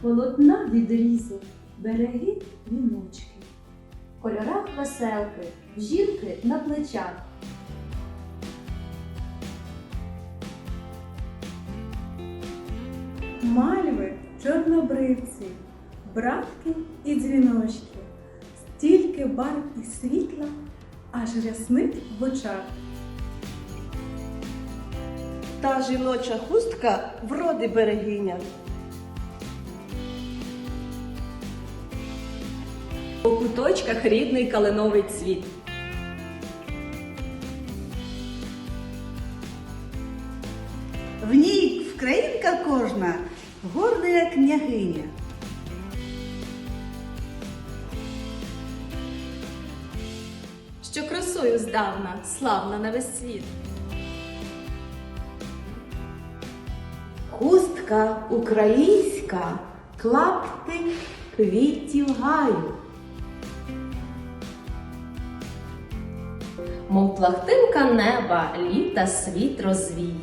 полотна відрізав, береги віночки. В кольорах веселки, в жінки на плечах. Мальви, чорнобривці, братки і дзвіночки, стільки барв і світла, аж ряснить в очах. Та жіноча хустка вроди берегиня. У куточках рідний калиновий цвіт. В ній вкраїнка кожна, горда як княгиня. Що красою здавна, славна на весь світ. Хустка українська, клапти квітів гаю. Мов плахтинка неба, літа світ розвій.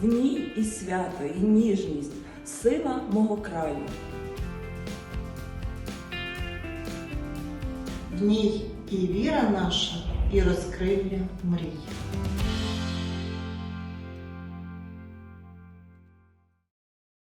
В ній і свято, і ніжність, сила мого краю. В ній і віра наша, і розкриття мрій.